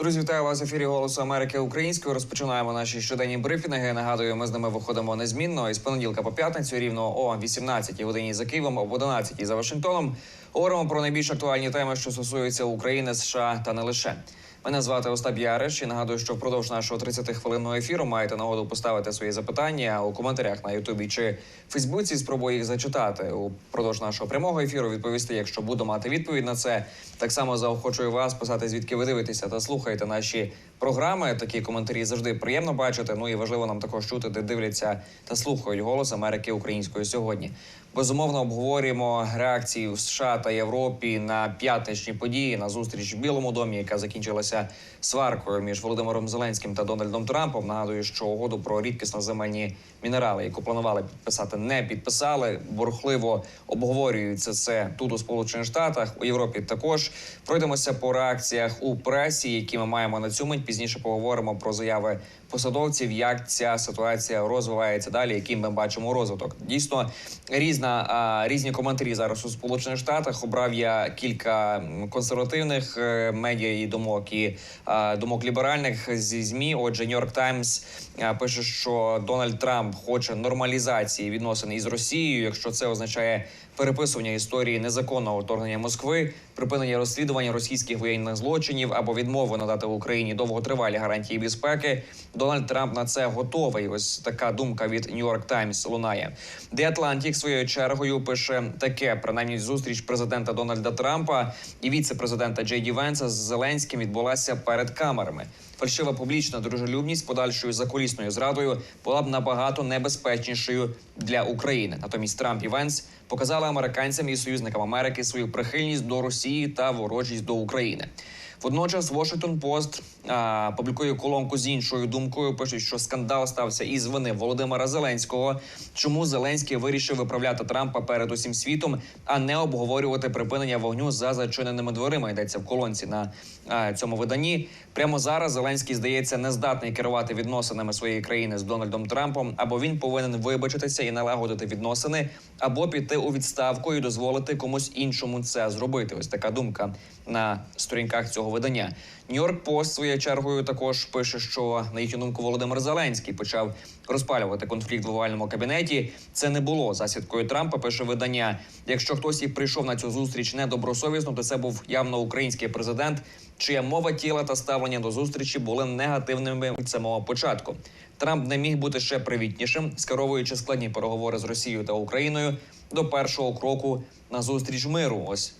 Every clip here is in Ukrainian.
Друзі, вітаю вас в ефірі Голосу Америки українською. Розпочинаємо наші щоденні брифінги. Нагадую, ми з ними виходимо незмінно із понеділка по п'ятницю, рівно о 18 годині за Києвом, об 11 за Вашингтоном. Говоримо про найбільш актуальні теми, що стосуються України, США та не лише. Мене звати Остап Яриш і нагадую, що впродовж нашого 30-хвилинного ефіру маєте нагоду поставити свої запитання у коментарях на Ютубі чи Фейсбуці. Спробую їх зачитати упродовж нашого прямого ефіру. Відповісти, якщо буду мати відповідь на це. Так само заохочую вас писати, звідки ви дивитеся та слухаєте наші програми. Такі коментарі завжди приємно бачити. Ну і важливо нам також чути, де дивляться та слухають голос Америки українською сьогодні. Безумовно, обговорюємо реакції в США та Європі на п'ятничні події на зустріч в Білому домі, яка закінчилася сваркою між Володимиром Зеленським та Дональдом Трампом. Нагадую, що угоду про рідкісно земельні мінерали, яку планували підписати, не підписали. Бурхливо обговорюється це тут у Сполучених Штатах, у Європі також. Пройдемося по реакціях у пресі, які ми маємо на цю мить. Пізніше поговоримо про заяви посадовців, як ця ситуація розвивається далі, яким ми бачимо розвиток. Дійсно, різна різні коментарі зараз у Сполучених Штатах. Обрав я кілька консервативних е, медіа і думок і думок ліберальних зі змі. Отже, Нью-Йорк Таймс пише, що Дональд Трамп хоче нормалізації відносин із Росією, якщо це означає переписування історії незаконного вторгнення Москви, припинення розслідування російських воєнних злочинів або відмови надати Україні довготривалі гарантії безпеки. Дональд Трамп на це готовий. Ось така думка від New York Times лунає. The Atlantic своєю чергою пише таке: принаймні зустріч президента Дональда Трампа і віце-президента Джей Ді Венса з Зеленським відбулася перед камерами. Фальшива публічна дружелюбність подальшою закулісною зрадою була б набагато небезпечнішою для України. Натомість Трамп і Венс показали американцям і союзникам Америки свою прихильність до Росії та ворожість до України. Водночас Washington Post а, публікує колонку з іншою думкою. Пишуть, що скандал стався із вини Володимира Зеленського. Чому Зеленський вирішив виправляти Трампа перед усім світом, а не обговорювати припинення вогню за зачиненими дверима? Йдеться в колонці на а, цьому виданні. Прямо зараз Зеленський здається не здатний керувати відносинами своєї країни з Дональдом Трампом. Або він повинен вибачитися і налагодити відносини, або піти у відставку і дозволити комусь іншому це зробити. Ось така думка на сторінках цього видання. Нью-Йорк Пост своєю чергою також пише, що на їхню думку Володимир Зеленський почав розпалювати конфлікт в овальному кабінеті. Це не було засідкою Трампа. Пише видання. Якщо хтось і прийшов на цю зустріч недобросовісно, то це був явно український президент, чия мова тіла та ставлення до зустрічі були негативними від самого початку. Трамп не міг бути ще привітнішим, скеровуючи складні переговори з Росією та Україною до першого кроку на зустріч миру. Ось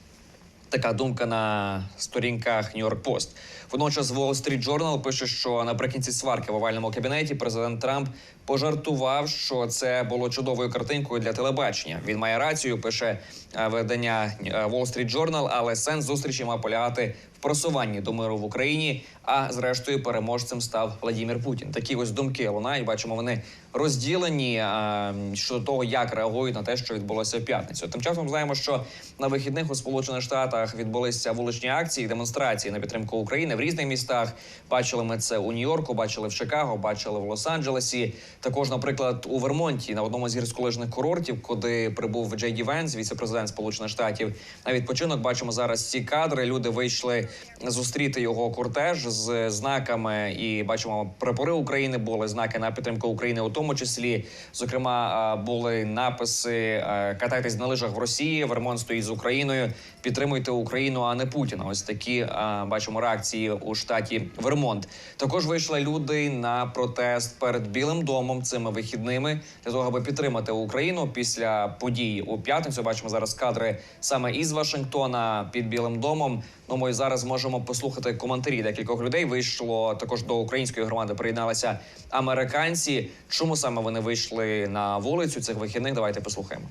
Така думка на сторінках New York Post. Водночас Wall Street Journal пише, що наприкінці сварки в овальному кабінеті президент Трамп пожартував, що це було чудовою картинкою для телебачення. Він має рацію, пише е, видання е, Wall Street Journal, але сенс зустрічі має полягати в просуванні до миру в Україні. А зрештою переможцем став Владимир Путін. Такі ось думки лунають. Бачимо, вони розділені а, щодо того, як реагують на те, що відбулося в п'ятницю. Тим часом знаємо, що на вихідних у Сполучених Штатах відбулися вуличні акції, демонстрації на підтримку України в різних містах. Бачили ми це у Нью-Йорку, бачили в Чикаго, бачили в Лос-Анджелесі. Також, наприклад, у Вермонті на одному з гірськолижних курортів, куди прибув Джей Ді Венс, віце-президент Сполучених Штатів. На відпочинок бачимо зараз ці кадри. Люди вийшли зустріти його кортеж з знаками, і бачимо прапори України були знаки на підтримку України, у тому числі. Зокрема, були написи Катайтесь на лижах в Росії. Вермонт стоїть з Україною. Підтримуйте Україну, а не Путіна. Ось такі бачимо реакції у штаті Вермонт. Також вийшли люди на протест перед Білим домом цими вихідними для того, аби підтримати Україну після подій у п'ятницю. Бачимо зараз кадри саме із Вашингтона під Білим домом. Ну, ми зараз можемо послухати коментарі декількох людей. Вийшло також до української громади. Приєдналися американці. Чому саме вони вийшли на вулицю цих вихідних? Давайте послухаємо.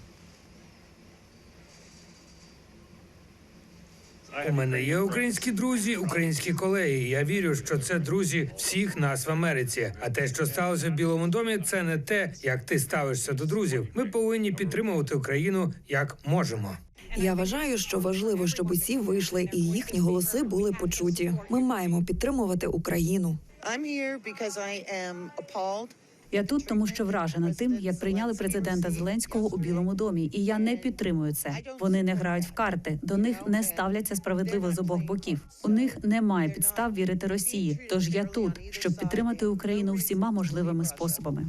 У мене є українські друзі, українські колеги. Я вірю, що це друзі всіх нас в Америці. А те, що сталося в Білому домі, це не те, як ти ставишся до друзів. Ми повинні підтримувати Україну як можемо. Я вважаю, що важливо, щоб усі вийшли і їхні голоси були почуті. Ми маємо підтримувати Україну. Я тут, тому що вражена тим, як прийняли президента Зеленського у Білому домі, і я не підтримую це. Вони не грають в карти, до них не ставляться справедливо з обох боків. У них немає підстав вірити Росії. Тож я тут, щоб підтримати Україну всіма можливими способами.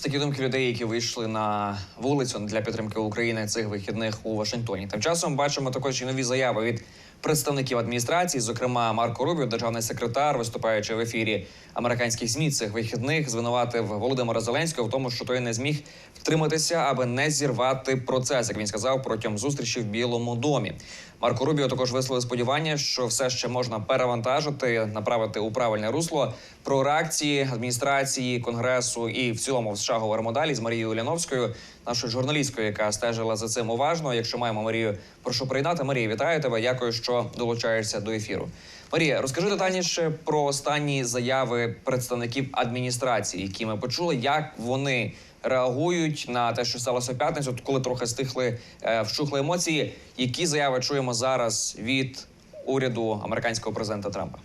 Такі думки людей, які вийшли на вулицю для підтримки України цих вихідних у Вашингтоні. Тим часом бачимо також і нові заяви від представників адміністрації, зокрема Марко Рубіо, державний секретар, виступаючи в ефірі американських ЗМІ цих вихідних, звинуватив Володимира Зеленського в тому, що той не зміг втриматися, аби не зірвати процес, як він сказав протягом зустрічі в Білому домі. Марко Рубіо також висловив сподівання, що все ще можна перевантажити, направити у правильне русло. Про реакції адміністрації, конгресу і в цілому в США говоримо далі з Марією Уляновською, нашою журналісткою, яка стежила за цим уважно. Якщо маємо Марію, прошу приєднати. Марія, вітаю тебе. Дякую, що долучаєшся до ефіру. Марія, розкажи детальніше про останні заяви представників адміністрації, які ми почули, як вони реагують на те, що сталося в п'ятницю, коли трохи стихли е, вщухли емоції. Які заяви чуємо зараз від уряду американського президента Трампа?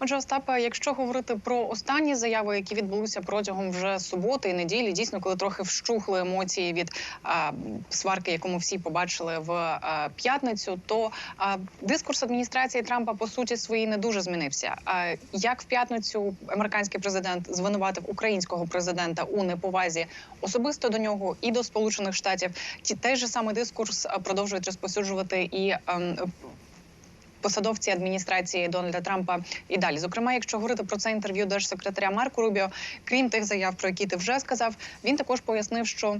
Отже, Остапе, якщо говорити про останні заяви, які відбулися протягом вже суботи і неділі, дійсно, коли трохи вщухли емоції від а, сварки, яку ми всі побачили в а, п'ятницю, то а, дискурс адміністрації Трампа по суті своїй не дуже змінився. А як в п'ятницю американський президент звинуватив українського президента у неповазі особисто до нього і до Сполучених Штатів, ті той же самий дискурс продовжують розпосюджувати і. ем, Посадовці адміністрації Дональда Трампа і далі, зокрема, якщо говорити про це інтерв'ю держсекретаря Марку Рубіо, крім тих заяв, про які ти вже сказав, він також пояснив, що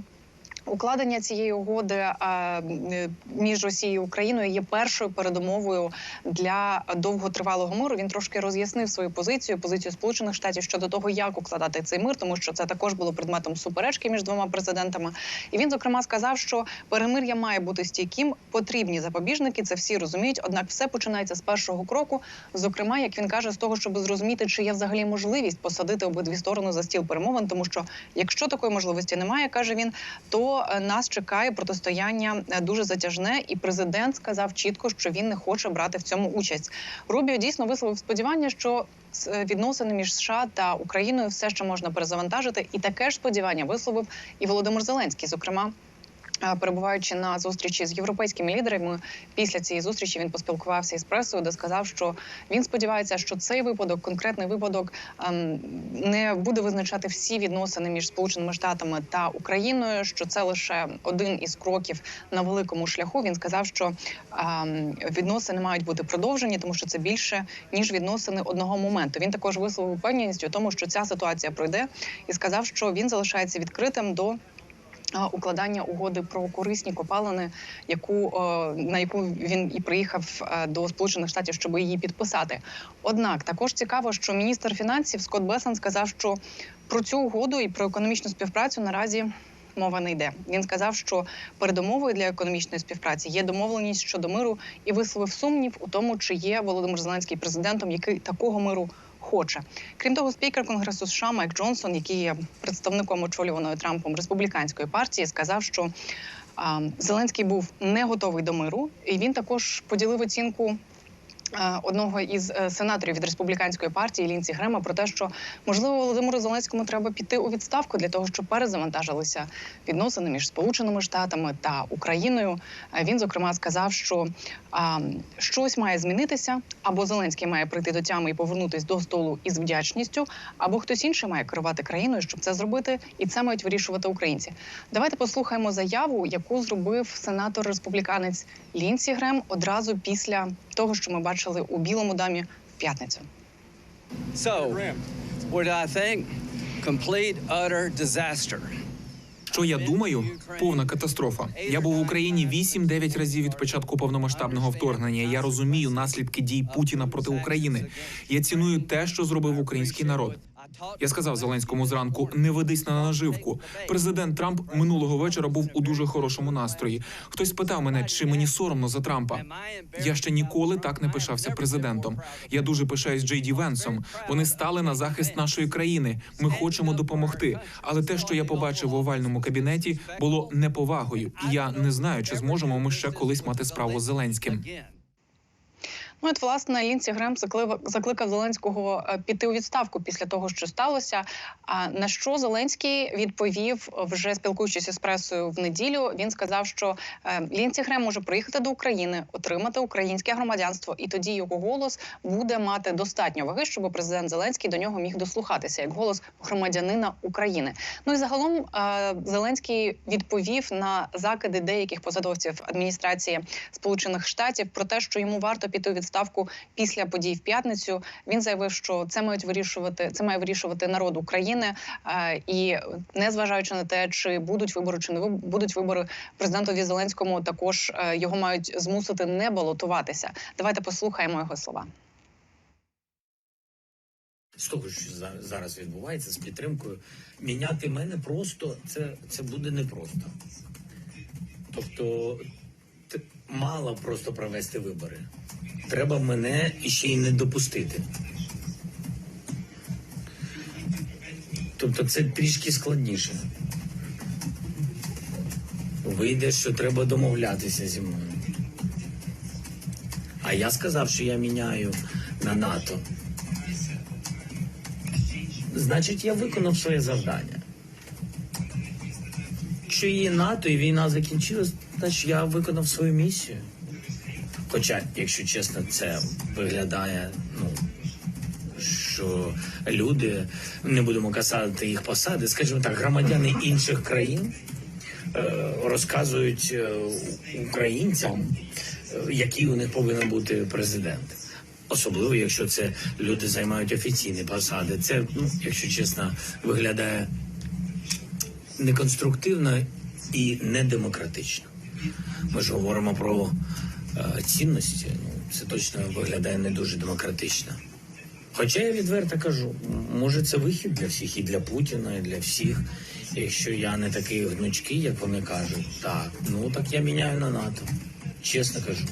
Укладення цієї угоди е, між Росією і Україною є першою передумовою для довготривалого миру. Він трошки роз'яснив свою позицію, позицію Сполучених Штатів щодо того, як укладати цей мир, тому що це також було предметом суперечки між двома президентами. І він зокрема сказав, що перемир'я має бути стійким, потрібні запобіжники. Це всі розуміють. Однак, все починається з першого кроку. Зокрема, як він каже, з того, щоб зрозуміти, чи є взагалі можливість посадити обидві сторони за стіл перемовин, тому що якщо такої можливості немає, каже він, то е, нас чекає протистояння е, дуже затяжне, і президент сказав чітко, що він не хоче брати в цьому участь. Рубіо дійсно висловив сподівання, що е, відносини між США та Україною все ще можна перезавантажити, і таке ж сподівання висловив і Володимир Зеленський, зокрема. Перебуваючи на зустрічі з європейськими лідерами, після цієї зустрічі він поспілкувався із пресою, де сказав, що він сподівається, що цей випадок, конкретний випадок, ем, не буде визначати всі відносини між Сполученими Штатами та Україною. Що це лише один із кроків на великому шляху. Він сказав, що ем, відносини мають бути продовжені, тому що це більше ніж відносини одного моменту. Він також висловив впевненість у тому, що ця ситуація пройде, і сказав, що він залишається відкритим до. Укладання угоди про корисні копалини, яку е, на яку він і приїхав е, до Сполучених Штатів, щоб її підписати. Однак також цікаво, що міністр фінансів Скотт Бесон сказав, що про цю угоду і про економічну співпрацю наразі мова не йде. Він сказав, що передумовою для економічної співпраці є домовленість щодо миру і висловив сумнів у тому, чи є Володимир Зеленський президентом, який такого миру. Хоче крім того, спікер Конгресу США Майк Джонсон, який є представником очолюваної Трампом республіканської партії, сказав, що Зеленський був не готовий до миру, і він також поділив оцінку. Е, Одного із е, сенаторів від республіканської партії Лінці Грема про те, що можливо Володимиру Зеленському треба піти у відставку для того, щоб перезавантажилися відносини між Сполученими Штатами та Україною. Е, Він зокрема сказав, що а, щось має змінитися, або Зеленський має прийти до тями і повернутись до столу із вдячністю, або хтось інший має керувати країною, щоб це зробити, і це мають вирішувати українці. Давайте послухаємо заяву, яку зробив сенатор республіканець Лінсі Грем одразу після того, що ми бачили у Білому домі в п'ятницю. So, what I think? Complete, utter disaster. Що я думаю? Повна катастрофа. Я був в Україні 8-9 разів від початку повномасштабного вторгнення. Я розумію наслідки дій Путіна проти України. Я ціную те, що зробив український народ. Я сказав Зеленському зранку: не ведись на наживку. Президент Трамп минулого вечора був у дуже хорошому настрої. Хтось спитав мене, чи мені соромно за Трампа. Я ще ніколи так не пишався президентом. Я дуже пишаюсь Джей Ді Венсом. Вони стали на захист нашої країни. Ми хочемо допомогти. Але те, що я побачив в овальному кабінеті, було неповагою. І я не знаю, чи зможемо ми ще колись мати справу з Зеленським. Ну, от власне Лінсі Грем закликав, Зеленського е, піти у відставку після того, що сталося. А на що Зеленський відповів, вже спілкуючись із пресою в неділю. Він сказав, що е, Лінсі Грем може приїхати до України, отримати українське громадянство, і тоді його голос буде мати достатньо ваги, щоб президент Зеленський до нього міг дослухатися як голос громадянина України. Ну і загалом е, Зеленський відповів на закиди деяких посадовців адміністрації Сполучених Штатів про те, що йому варто піти у відставку після подій в п'ятницю. Він заявив, що це мають вирішувати це має вирішувати народ України. Е, і незважаючи на те, чи будуть вибори, чи не будуть вибори президентові Зеленському, також е, його мають змусити не балотуватися. Давайте послухаємо його слова. з того, що за- зараз відбувається з підтримкою, міняти мене просто це, це буде непросто. Тобто, мало просто провести вибори. Треба мене ще й не допустити. Тобто це трішки складніше. Вийде, що треба домовлятися зі мною. А я сказав, що я міняю на НАТО. Значить, я виконав своє завдання. Якщо є НАТО і війна закінчилась, значить я виконав свою місію. Хоча, якщо чесно, це виглядає, ну, що люди, не будемо казати їх посади, скажімо так, громадяни інших країн е, розказують е, українцям, е, який у них повинен бути президент. Особливо, якщо це люди займають офіційні посади. Це, ну, якщо чесно, виглядає неконструктивно і недемократично. Ми ж говоримо про е, цінності. Ну, це точно виглядає не дуже демократично. Хоча я відверто кажу, може це вихід для всіх, і для Путіна, і для всіх. Якщо я не такий гнучкий, як вони кажуть, так, ну так я міняю на НАТО. Чесно кажу.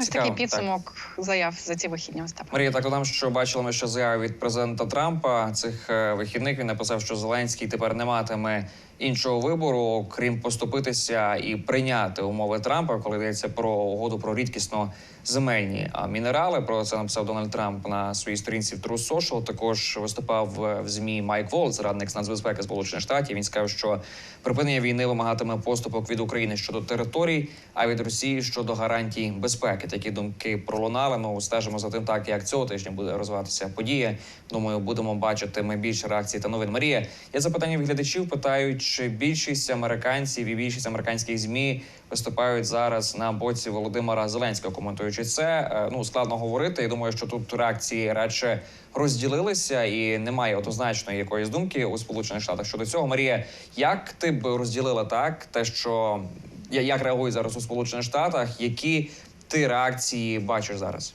Ось такий підсумок заяв за ці вихідні Остапа. Марія, так додам, що бачили ми ще заяви від президента Трампа цих е, вихідних. Він написав, що Зеленський тепер не матиме іншого вибору, крім поступитися і прийняти умови Трампа, коли йдеться про угоду про рідкісно земельні мінерали. Про це написав Дональд Трамп на своїй сторінці в True Social. Також виступав в- в змі Майк Волц, радник з нацбезпеки Сполучених Штатів. Він сказав, що припинення війни вимагатиме поступок від України щодо територій, а від Росії щодо гарантій безпеки. Такі думки пролунали. Ну стежимо за тим, так як цього тижня буде розвиватися подія. Думаю, будемо бачити ми більше реакцій та новин. Марія, я запитання від глядачів питають, чи більшість американців і більшість американських змі виступають зараз на боці Володимира Зеленського. Коментуючи це, е, ну складно говорити. Я думаю, що тут реакції радше розділилися, і немає однозначної якоїсь думки у Сполучених Штатах щодо цього. Марія, як ти б розділила так, те, що як реагують зараз у Сполучених Штатах, які ти реакції бачиш зараз?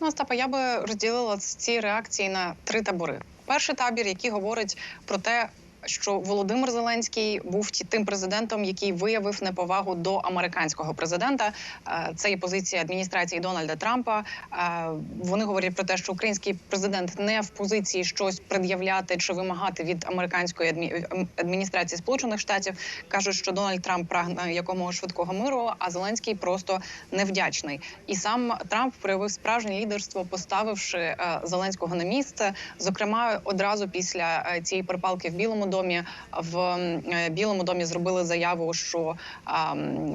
Ну, Остапа, я би розділила ці реакції на три табори. Перший табір, який говорить про те, що Володимир Зеленський був тим президентом, який виявив неповагу до американського президента. Е, Це є позиція адміністрації Дональда Трампа. Е, Вони говорять про те, що український президент не в позиції щось пред'являти чи вимагати від американської адмі- ем, адміністрації Сполучених Штатів. кажуть, що Дональд Трамп прагне якомога швидкого миру, а Зеленський просто невдячний. І сам Трамп проявив справжнє лідерство, поставивши е, Зеленського на місце. Зокрема, одразу після цієї перепалки в Білому домі в е, Білому домі зробили заяву, що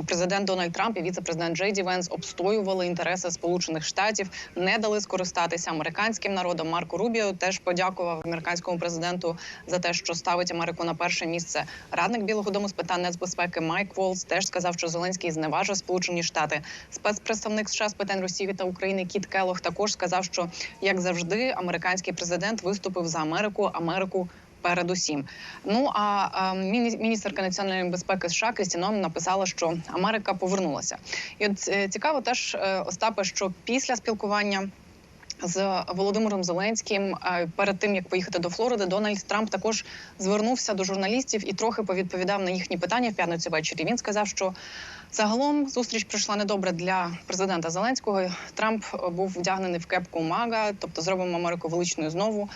президент Дональд Трамп і віце-президент Джей Ді Венс обстоювали інтереси Сполучених Штатів, не дали скористатися американським народом. Марко Рубіо теж подякував американському президенту за те, що ставить Америку на перше місце. Радник Білого Дому з питань нацбезпеки Майк Волс теж сказав, що Зеленський зневажив Сполучені Штати. Спецпредставник США з питань Росії та України Кіт Келох також сказав, що як завжди, американський президент виступив за Америку. Америку. Передусім, ну а міністерка національної безпеки США Крістіном написала, що Америка повернулася. І от е, цікаво теж е, Остапе, що після спілкування з Володимиром Зеленським е, перед тим як поїхати до Флориди, Дональд Трамп також звернувся до журналістів і трохи повідповідав на їхні питання в п'ятницю ввечері. Він сказав, що Загалом зустріч пройшла недобре для президента Зеленського. Трамп був вдягнений в кепку МАГА, тобто зробимо Америку величною знову.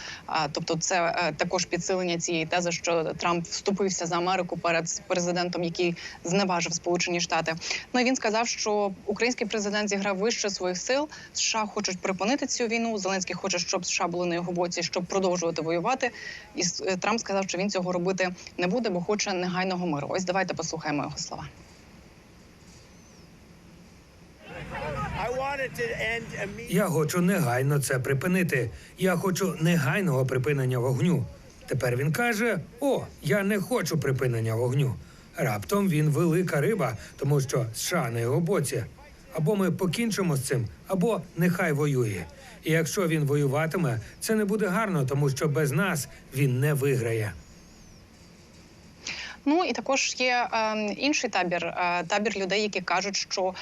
Тобто, це е, також підсилення цієї тези, що Трамп вступився за Америку перед президентом, який зневажив Сполучені Штати. Ну і він сказав, що український президент зіграв вище своїх сил. США хочуть припинити цю війну. Зеленський хоче, щоб США були на його боці, щоб продовжувати воювати. І е, Трамп сказав, що він цього робити не буде, бо хоче негайного миру. Ось давайте послухаємо його слова. Я хочу негайно це припинити. Я хочу негайного припинення вогню. Тепер він каже: О, я не хочу припинення вогню. Раптом він велика риба, тому що США на його боці. Або ми покінчимо з цим, або нехай воює. І якщо він воюватиме, це не буде гарно, тому що без нас він не виграє. Ну і також є е, інший табір, е, табір людей, які кажуть, що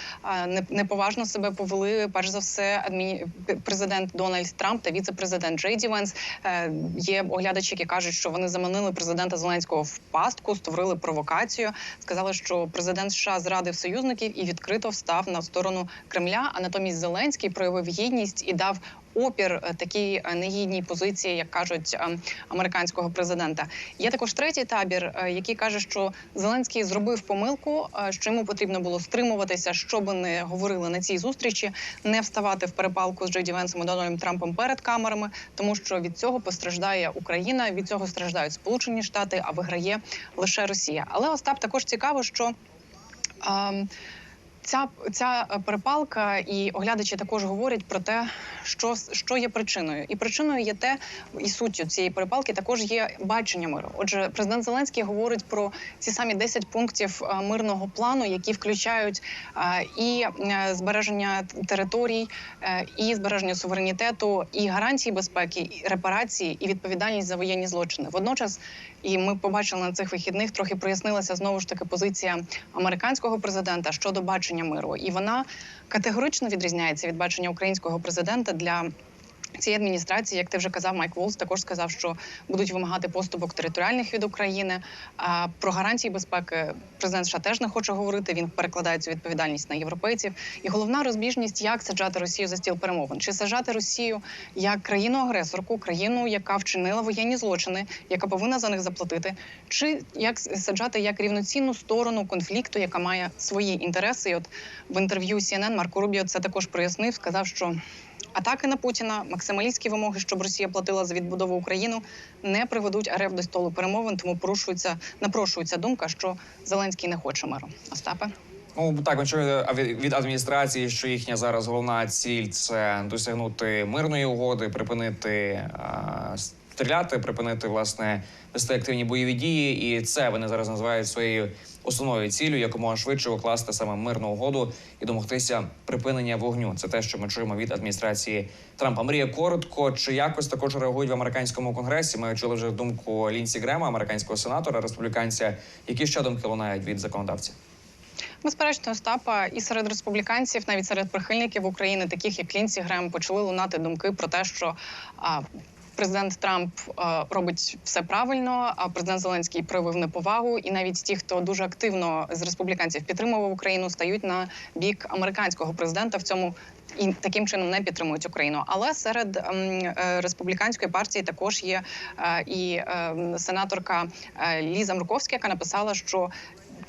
е, неповажно себе повели перш за все адмі... президент Дональд Трамп та віце-президент Джей Ді Венс. Е, є оглядачі, які кажуть, що вони заманили президента Зеленського в пастку, створили провокацію. Сказали, що президент США зрадив союзників і відкрито встав на сторону Кремля. А натомість Зеленський проявив гідність і дав. Опір е, такій е, негідній позиції, як кажуть е, американського президента. Є також третій табір, який каже, що Зеленський зробив помилку, що йому потрібно було стримуватися, що би не говорили на цій зустрічі, не вставати в перепалку з Джей Ді Венсом і Дональдом Трампом перед камерами, тому що від цього постраждає Україна, від цього страждають Сполучені Штати, а виграє лише Росія. Але Остап також цікаво, що. ем, Ця ця е, перепалка і оглядачі також говорять про те, що що є причиною, і причиною є те, і суттю цієї перепалки також є бачення миру. Отже, президент Зеленський говорить про ці самі 10 пунктів е, мирного плану, які включають е, і збереження територій, і збереження суверенітету, і гарантії безпеки, і репарації, і відповідальність за воєнні злочини. Водночас, і ми побачили на цих вихідних, трохи прояснилася знову ж таки позиція американського президента щодо бачення миру, і вона категорично відрізняється від бачення українського президента для. Цієї адміністрації, як ти вже казав, Майк Волс також сказав, що будуть вимагати поступок територіальних від України. А про гарантії безпеки президент США теж не хоче говорити. Він перекладає цю відповідальність на європейців. І головна розбіжність, як саджати Росію за стіл перемовин, чи саджати Росію як країну-агресорку, країну, яка вчинила воєнні злочини, яка повинна за них заплатити, чи як саджати як рівноцінну сторону конфлікту, яка має свої інтереси. І от в інтерв'ю CNN Марко Рубіо це також прояснив, сказав, що. Атаки на Путіна, максималістські вимоги, щоб Росія платила за відбудову України, не приведуть РФ до столу перемовин, тому порушується, напрошується думка, що Зеленський не хоче миру. Остапе. Ну так, ми чули від від адміністрації, що їхня зараз головна ціль це досягнути мирної угоди, припинити а, стріляти, припинити власне вести активні бойові дії. І це вони зараз називають своєю основною ціллю якомога швидше укласти саме мирну угоду і домогтися припинення вогню. Це те, що ми чуємо від адміністрації Трампа. Мрія коротко чи якось також реагують в американському конгресі. Ми чули вже думку Лінсі Грема, американського сенатора, республіканця. Які ще думки лунають від законодавців? Безперечно, Остапа і серед республіканців, навіть серед прихильників України, таких як Лінсі Грем, почали лунати думки про те, що а, президент Трамп робить все правильно, а президент Зеленський проявив неповагу. І навіть ті, хто дуже активно з республіканців підтримував Україну, стають на бік американського президента в цьому. І таким чином не підтримують Україну. Але серед ем, е, республіканської партії також є е, і е, сенаторка е, Ліза Мурковська, яка написала, що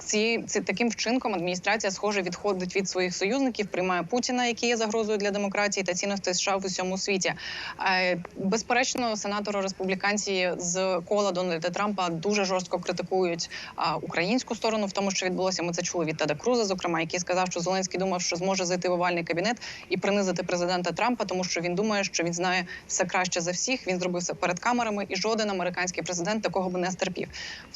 ці, ці таким вчинком адміністрація схоже відходить від своїх союзників, приймає Путіна, який є загрозою для демократії та цінностей США в усьому світі. Е, Безперечно, сенатори республіканці з кола Дональда Трампа дуже жорстко критикують українську сторону в тому, що відбулося. Ми це чули від Теда Круза, зокрема, який сказав, що Зеленський думав, що зможе зайти в овальний кабінет і принизити президента Трампа, тому що він думає, що він знає все краще за всіх. Він зробив це перед камерами, і жоден американський президент такого би не стерпів.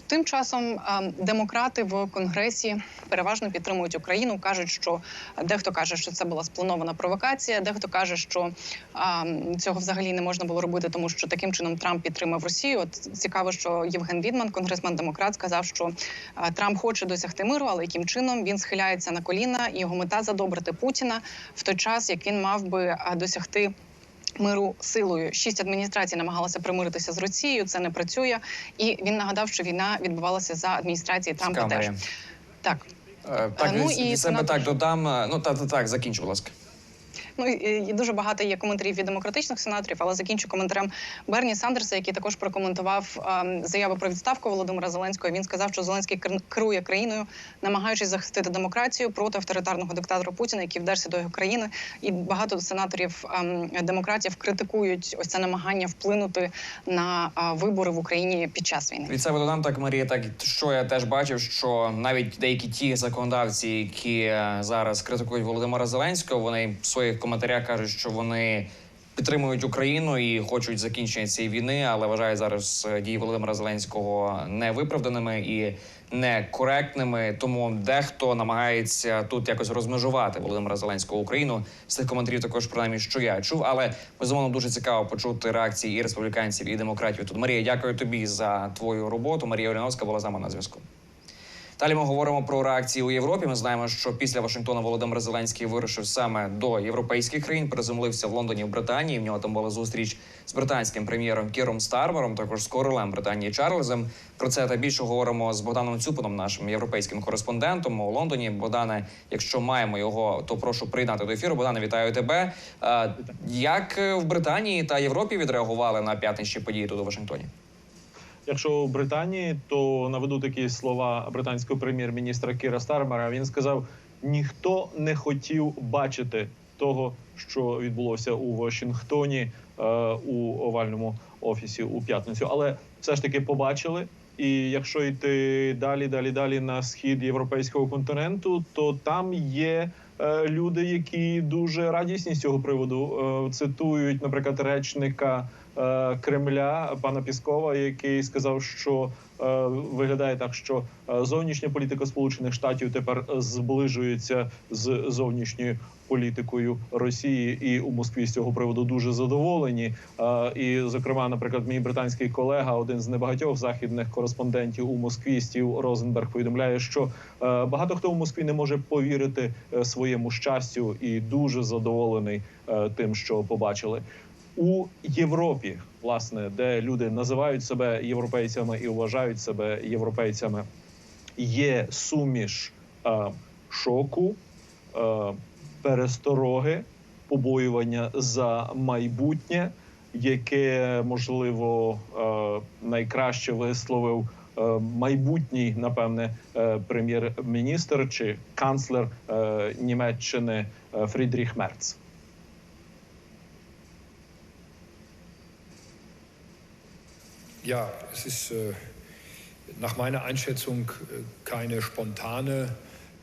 Тим часом ем, демократи в конгресі переважно підтримують Україну. кажуть, що дехто каже, що це була спланована провокація, дехто каже, що ем, цього взагалі не можна було робити, тому що таким чином Трамп підтримав Росію. От цікаво, що Євген Відман, конгресмен демократ, сказав, що Трамп хоче досягти миру, але яким чином він схиляється на коліна, і його мета задобрити Путіна в той час, як він мав би досягти. Миру силою шість адміністрацій намагалися примиритися з Росією. Це не працює, і він нагадав, що війна відбувалася за адміністрації Трампа. Теж так Е, Так, ну, від і себе сенатор- так додам. е, Ну, та, та, так, закінчу, будь ласка. Ну і дуже багато є коментарів від демократичних сенаторів, але закінчу коментарем Берні Сандерса, який також прокоментував ем, заяву про відставку Володимира Зеленського. Він сказав, що Зеленський кер- керує країною, намагаючись захистити демократію проти авторитарного диктатора Путіна, який вдерся до його країни. І багато сенаторів ем, демократів критикують ось це намагання вплинути на а, вибори в Україні під час війни. Від себе додам так, Марія. Так що я теж бачив, що навіть деякі ті законодавці, які е, зараз критикують Володимира Зеленського, вони своїх коментарях кажуть, що вони підтримують Україну і хочуть закінчення цієї війни, але вважають зараз е, дії Володимира Зеленського невиправданими і некоректними. Тому дехто намагається тут якось розмежувати Володимира Зеленського Україну. З цих коментарів також принаймні, що я чув. Але безумовно дуже цікаво почути реакції і республіканців, і демократів. Тут Марія, дякую тобі за твою роботу. Марія Оляновська була з нами на зв'язку. Далі ми говоримо про реакції у Європі. Ми знаємо, що після Вашингтона Володимир Зеленський вирушив саме до європейських країн. Приземлився в Лондоні в Британії. В нього там була зустріч з британським прем'єром Кіром Стармером, також з королем Британії Чарльзом. Про це та більше говоримо з Богданом Цюпином, нашим європейським кореспондентом у Лондоні. Богдане, якщо маємо його, то прошу приєднати до ефіру. Богдане, вітаю тебе. Як в Британії та Європі відреагували на п'ятничні події тут у Вашингтоні? Якщо у Британії, то наведу такі слова британського прем'єр-міністра Кіра Стармера. Він сказав: ніхто не хотів бачити того, що відбулося у Вашингтоні е, у овальному офісі у п'ятницю, але все ж таки побачили. І якщо йти далі, далі, далі на схід європейського континенту, то там є е, люди, які дуже радісні з цього приводу. Е, цитують, наприклад, речника Кремля пана Піскова, який сказав, що е, виглядає так, що е, зовнішня політика Сполучених Штатів тепер зближується з зовнішньою політикою Росії, і у Москві з цього приводу дуже задоволені. Е, і, зокрема, наприклад, мій британський колега, один з небагатьох західних кореспондентів у Москві, Стів Розенберг, повідомляє, що е, багато хто у Москві не може повірити е, своєму щастю, і дуже задоволений е, тим, що побачили у Європі, власне, де люди називають себе європейцями і вважають себе європейцями, є суміш е, шоку, е, перестороги, побоювання за майбутнє, яке можливо е, найкраще висловив. е, Майбутній, напевне, е, прем'єр-міністр чи канцлер е, Німеччини Фрідріх Мерц. Ja, es ist äh, nach meiner Einschätzung äh, keine spontane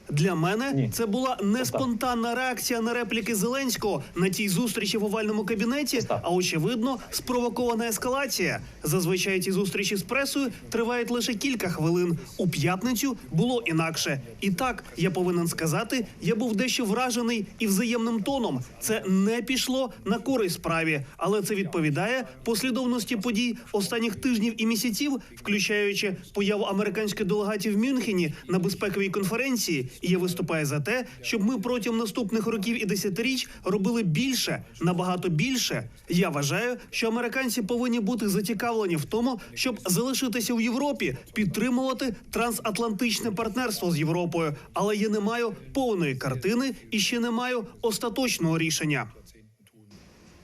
Для мене Ні. це була не спонтанна реакція на репліки Зеленського на тій зустрічі в овальному кабінеті, а очевидно, спровокована ескалація. Зазвичай ті зустрічі з пресою тривають лише кілька хвилин. У п'ятницю було інакше. І так я повинен сказати, я був дещо вражений і взаємним тоном. Це не пішло на користь справі, але це відповідає послідовності подій останніх тижнів і місяців, включаючи появу американської делегації в Мюнхені на безпековій конференції. І я виступаю за те, щоб ми протягом наступних років і десятиріч робили більше, набагато більше. Я вважаю, що американці повинні бути зацікавлені в тому, щоб залишитися в Європі, підтримувати трансатлантичне партнерство з Європою. Але я не маю повної картини і ще не маю остаточного рішення.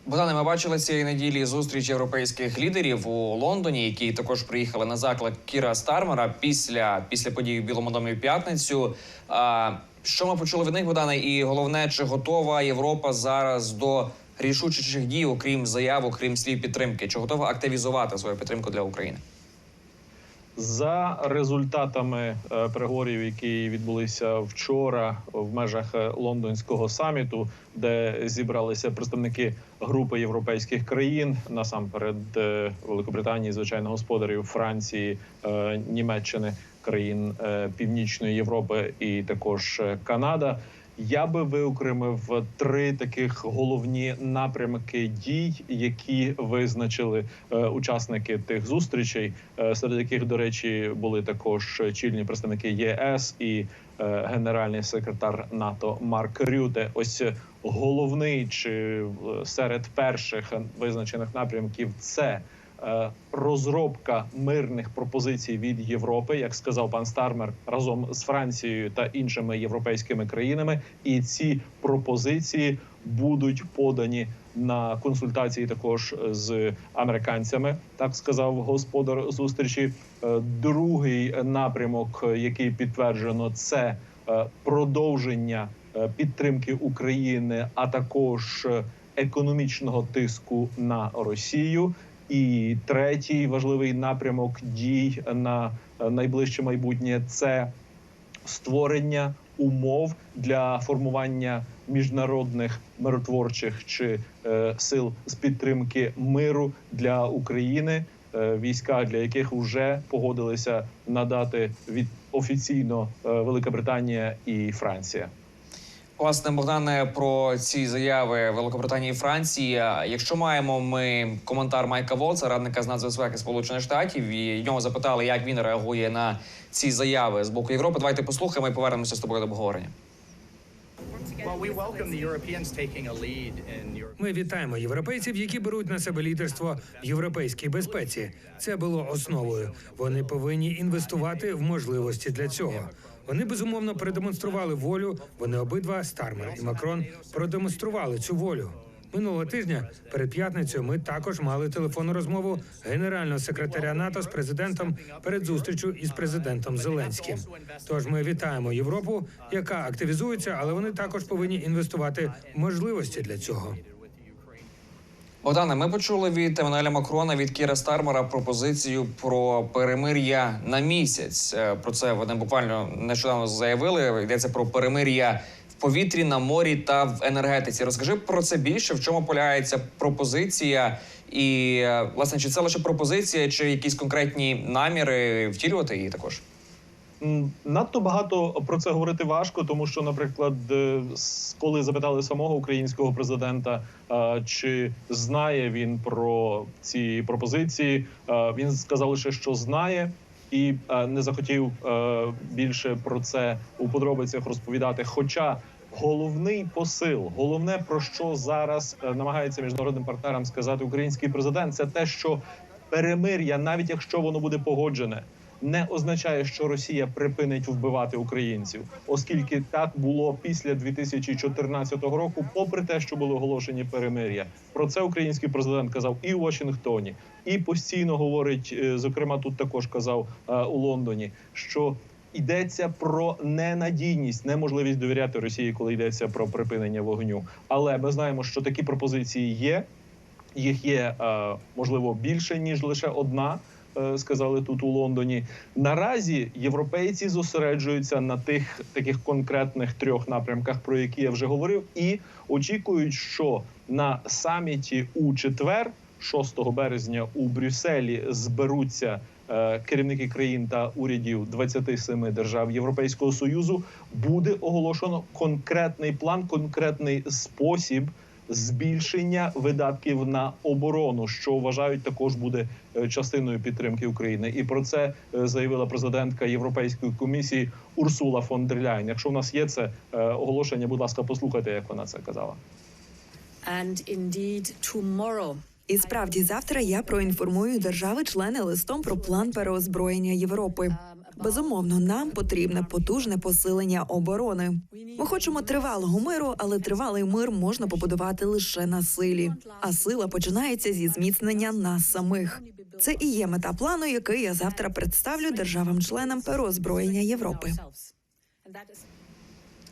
Богдане, ми бачили цієї неділі зустріч європейських лідерів у Лондоні, які також приїхали на заклик Кіра Стармера після, після подій в Білому домі в п'ятницю. А, що ми почули від них, Богдане? І головне, чи готова Європа зараз до рішучих дій, окрім заяв, окрім слів підтримки? Чи готова активізувати свою підтримку для України? За результатами е, переговорів, які відбулися вчора в межах е, лондонського саміту, де зібралися представники групи європейських країн, насамперед е, Великобританії, звичайно, господарів Франції, Німеччини, країн Північної Європи і також Канада. Я би виокремив три таких головні напрямки дій, які визначили е, учасники тих зустрічей, е, серед яких, до речі, були також чільні представники ЄС і е, генеральний секретар НАТО Марк Рюте. Ось головний чи серед перших визначених напрямків це розробка мирних пропозицій від Європи, як сказав пан Стармер, разом з Францією та іншими європейськими країнами. І ці пропозиції будуть подані на консультації також з американцями. Так сказав господар зустрічі. Е, Другий напрямок, е, який підтверджено, це е, продовження е, підтримки України, а також е, економічного тиску на Росію. І третій важливий напрямок дій на е, найближче майбутнє це створення умов для формування міжнародних миротворчих чи е, сил з підтримки миру для України, е, війська для яких вже погодилися надати від офіційно е, Велика Британія і Франція. Власне, Богдане, про ці заяви Великобританії і Франції. Якщо маємо ми коментар Майка Волца, радника з нацбезпеки Сполучених Штатів, і нього запитали, як він реагує на ці заяви з боку Європи. Давайте послухаємо і повернемося з тобою до обговорення. Ми вітаємо європейців, які беруть на себе лідерство в європейській безпеці. Це було основою. Вони повинні інвестувати в можливості для цього. Вони безумовно продемонстрували волю. Вони обидва Стармер і Макрон продемонстрували цю волю. Минулого тижня перед п'ятницею ми також мали телефонну розмову генерального секретаря НАТО з президентом перед зустрічю із президентом Зеленським. Тож ми вітаємо Європу, яка активізується, але вони також повинні інвестувати в можливості для цього. Богдане, ми почули від Еммануеля Макрона від Кіра Стармера пропозицію про перемир'я на місяць. Е, Про це вони буквально нещодавно заявили. Йдеться про перемир'я в повітрі, на морі та в енергетиці. Розкажи про це більше, в чому полягається пропозиція, і е, власне чи це лише пропозиція, чи якісь конкретні наміри втілювати її також? Надто багато про це говорити важко, тому що, наприклад, е, коли запитали самого українського президента, е, чи знає він про ці пропозиції, е, він сказав лише, що знає. І не захотів більше про це у подробицях розповідати. Хоча головний посил, головне про що зараз намагається міжнародним партнерам сказати український президент, це те, що перемир'я, навіть якщо воно буде погоджене, не означає, що Росія припинить вбивати українців, оскільки так було після 2014 року, попри те, що були оголошені перемир'я. Про це український президент казав і у Вашингтоні, і постійно говорить. е, Зокрема, тут також казав е, у Лондоні, що йдеться про ненадійність, неможливість довіряти Росії, коли йдеться про припинення вогню. Але ми знаємо, що такі пропозиції є. Їх є е, можливо більше ніж лише одна. Е, Сказали тут у Лондоні. Наразі європейці зосереджуються на тих таких конкретних трьох напрямках, про які я вже говорив, і очікують, що на саміті у четвер, 6 березня, у Брюсселі зберуться е, керівники країн та урядів 27 держав Європейського союзу. Буде оголошено конкретний план, конкретний спосіб збільшення видатків на оборону, що вважають також буде е, частиною підтримки України. І про це е, заявила президентка Європейської комісії Урсула фон дер Ляйн. Якщо в нас є це е, оголошення, будь ласка, послухайте, як вона це казала. And indeed, tomorrow І справді завтра я проінформую держави-члени листом про план переозброєння Європи. Безумовно, нам потрібне потужне посилення оборони. Ми хочемо тривалого миру, але тривалий мир можна побудувати лише на силі. А сила починається зі зміцнення нас самих. Це і є мета плану, який я завтра представлю державам-членам переозброєння Європи.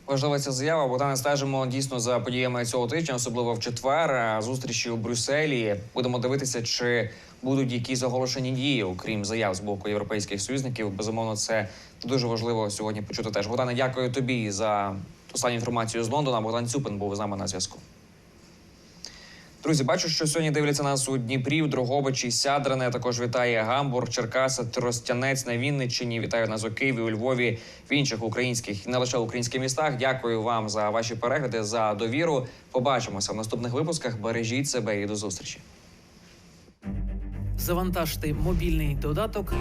Важлива ця заява. Богдане стежимо дійсно за подіями цього тижня, особливо в четвер. Зустрічі у Брюсселі. Будемо дивитися, чи будуть якісь оголошені дії, окрім заяв з боку європейських союзників. Безумовно, це дуже важливо сьогодні почути. Теж Богдане, дякую тобі за останню інформацію з Лондона. Богдан Цюпин був з нами на зв'язку. Друзі, бачу, що сьогодні дивляться нас у Дніпрі, в Дрогобичі, Сядрене. Також вітає Гамбург, Черкаса, Тростянець на Вінниччині. Вітаю нас у Києві, у Львові, в інших українських, не лише українських містах. Дякую вам за ваші перегляди, за довіру. Побачимося в наступних випусках. Бережіть себе і до зустрічі. Завантажте мобільний додаток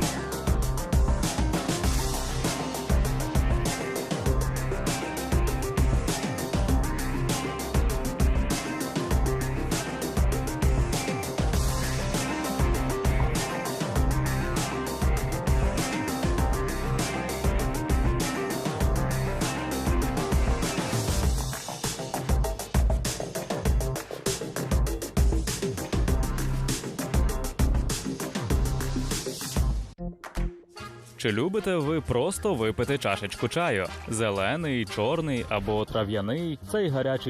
Чи любите ви просто випити чашечку чаю? Зелений, чорний або трав'яний цей гарячий